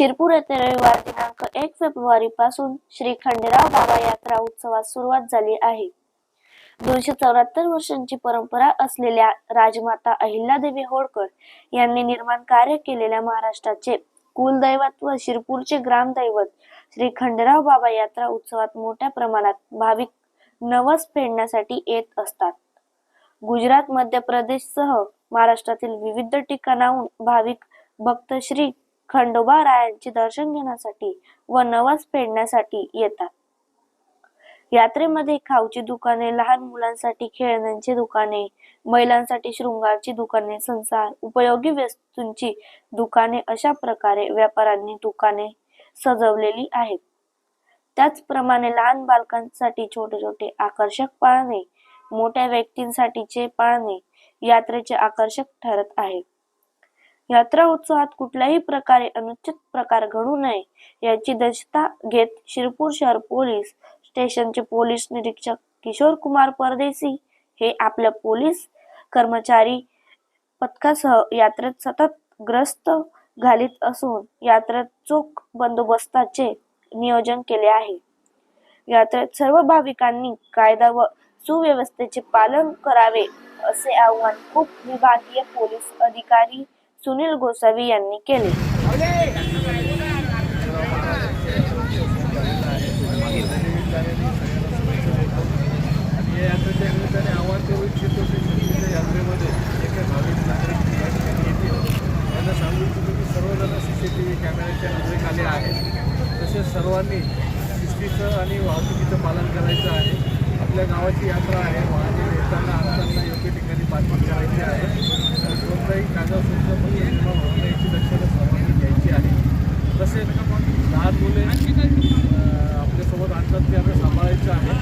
शिरपूर येथे रविवार दिनांक एक फेब्रुवारी पासून श्री खंडेराव बाबा यात्रा उत्सवास सुरुवात झाली आहे. दोनशे चौऱ्याहत्तर वर्षांची परंपरा असलेल्या राजमाता अहिल्यादेवी होळकर यांनी निर्माण कार्य केलेल्या महाराष्ट्राचे कुलदैवत व शिरपूरचे ग्रामदैवत श्री खंडेराव बाबा यात्रा उत्सवात मोठ्या प्रमाणात भाविक नवस फेडण्यासाठी येत असतात. गुजरात मध्य प्रदेशसह महाराष्ट्रातील विविध ठिकाणाहून भाविक भक्त श्री खंडोबा रायांचे दर्शन घेण्यासाठी व नवस फेडण्यासाठी येतात. यात्रेमध्ये खाऊची दुकाने लहान मुलांसाठी खेळण्यांची दुकाने महिलांसाठी शृंगारची दुकाने संसार उपयोगी वस्तूंची दुकाने अशा प्रकारे व्यापाऱ्यांनी दुकाने सजवलेली आहेत. त्याचप्रमाणे लहान बालकांसाठी छोटे छोटे आकर्षक पाळणे मोठ्या व्यक्तींसाठीचे पाळणे यात्रेचे आकर्षक ठरत आहे. यात्रा उत्सवात कुठल्याही प्रकारे अनुचित प्रकार घडू नये याची दक्षता घेत शिरपूर शहर पोलीस स्टेशनचे पोलीस निरीक्षक किशोर कुमार परदेसी हे आपल्या पोलीस कर्मचारी पथकासह यात्रेत सतत ग्रस्त घालीत असून यात्रेत चोख बंदोबस्ताचे नियोजन केले आहे. यात्रेत सर्व भाविकांनी कायदा व सुव्यवस्थेचे पालन करावे असे आवाहन खूप विभागीय पोलीस अधिकारी सुनील गोसावी यांनी केले. इच्छितो यात्रेमध्ये ठिकाणी त्यांना की सर्वजण सी सी टी व्ही कॅमेऱ्याच्या नजरेखाली आहेत तसेच सर्वांनी शिस्तीचं आणि वाहतुकीचं पालन करायचं आहे. आपल्या गावाची यात्रा आहे. वाहने येताना आणताना योग्य ठिकाणी पाठवण करायची आहे. कोणताही कागदपत्र म्हणजे निर्माण होऊ नये याची दक्षता सर्वांनी घ्यायची आहे तसेच लहान मुले अं, आपल्यासोबत आणतात ते आपल्याला सांभाळायचं आहे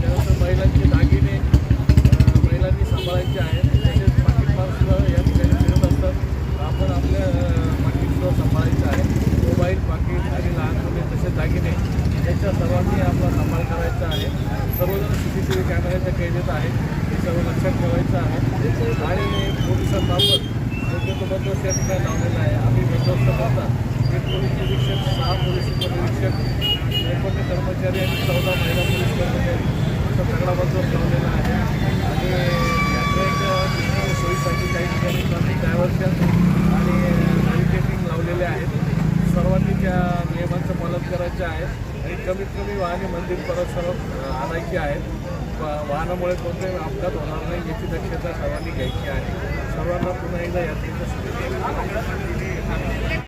त्यानंतर महिलांचे दागिने अं, महिलांनी सांभाळायचे आहेत तसेच पाकिटमारसुद्धा या ठिकाणी फिरत असतात आपण आपल्या अं, पाकिटसुद्धा सांभाळायचं आहे मोबाईल पाकिट आणि लहान मुले तसेच दागिने याच्या सर्वांनी आपला सांभाळ करायचा आहे सर्वजण सी सी टी व्ही कॅमेऱ्याच्या कैदेत आहेत हे सर्व लक्षात ठेवायचं आहे. आणि पोलिसांबाबत योग्य तो बंदोबस्त या ठिकाणी लावलेला आहे. आम्ही बंदोबस्त करता एक पोलीस निरीक्षक सहा पोलीस उपनिरीक्षक एकोणीस कर्मचारी आणि चौदा महिला पोलीस कर्मचारी सगळा बंदोबस्त लावलेला आहे. आणि यात्रेच्या सोयीसाठी काही ठिकाणी ट्रॅफिक डायव्हर्शन आणि बॅरिकेटिंग लावलेले आहेत. सर्वांनी त्या नियमांचं पालन करायचं आहे. आणि कमीत कमी वाहने मंदिर परिसरात आणायची आहेत. वाहनामुळे कोणते अपघात होणार नाही याची दक्षता सर्वांनी घ्यायची आहे. सर्वांना पुन्हा एकदा यात्रेच्या शुभेच्छा.